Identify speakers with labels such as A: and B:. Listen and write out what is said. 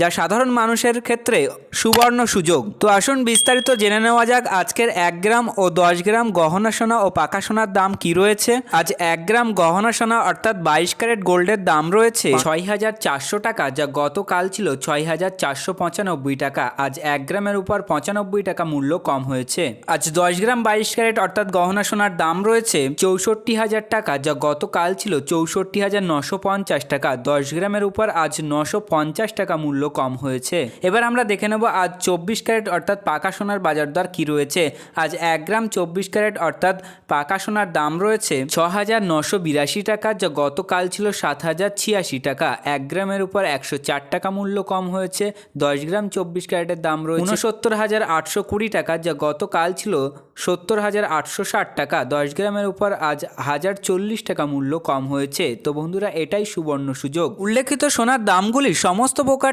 A: যা সাধারণ মানুষের ক্ষেত্রে সুবর্ণ সুযোগ। তো আসুন বিস্তারিত জেনে নেওয়া যাক আজকের এক গ্রাম ও দশ গ্রাম গহনা সোনা ও পাকা সোনার দাম কি রয়েছে। আজ এক গ্রাম গহনা সোনা অর্থাৎ বাইশ ক্যারেট গোল্ডের দাম রয়েছে ছয় হাজার চারশো টাকা, যা গতকাল ছিল ছয় হাজার চারশো পঁচানব্বই টাকা। আজ এক গ্রামের উপর পঁচানব্বই টাকা মূল্য কম হয়েছে। আজ দশ গ্রাম বাইশ ক্যারেট অর্থাৎ গহনা সোনার দাম রয়েছে চৌষট্টি হাজার টাকা, যা গতকাল ছিল চৌষট্টি হাজার নশো পঞ্চাশ টাকা। দশ গ্রামের উপর আজ নশো পঞ্চাশ টাকা মূল্য কম হয়েছে। এবার আমরা দেখে নেব আজ চব্বিশ ক্যারেট অর্থাৎ পাকা সোনার বাজার দর কী রয়েছে। আজ এক গ্রাম চব্বিশ ক্যারেট অর্থাৎ পাকা সোনার দাম রয়েছে ছ হাজার নশো বিরাশি টাকা, যা গতকাল ছিল সাত হাজার ছিয়াশি টাকা। এক গ্রামের উপর একশো চার টাকা মূল্য কম হয়েছে, দশ গ্রাম চব্বিশ ক্যারেটের দাম রয়েছে উনসত্তর হাজার আটশো কুড়ি টাকা, যা গতকাল ছিল সত্তর হাজার আটশো ষাট টাকা। দশ গ্রামের উপর আজ হাজার চল্লিশ টাকা মূল্য কম হয়েছে। তো বন্ধুরা, এটাই সুবর্ণ সুযোগ। উল্লেখিত সোনার দামগুলি সমস্ত প্রকার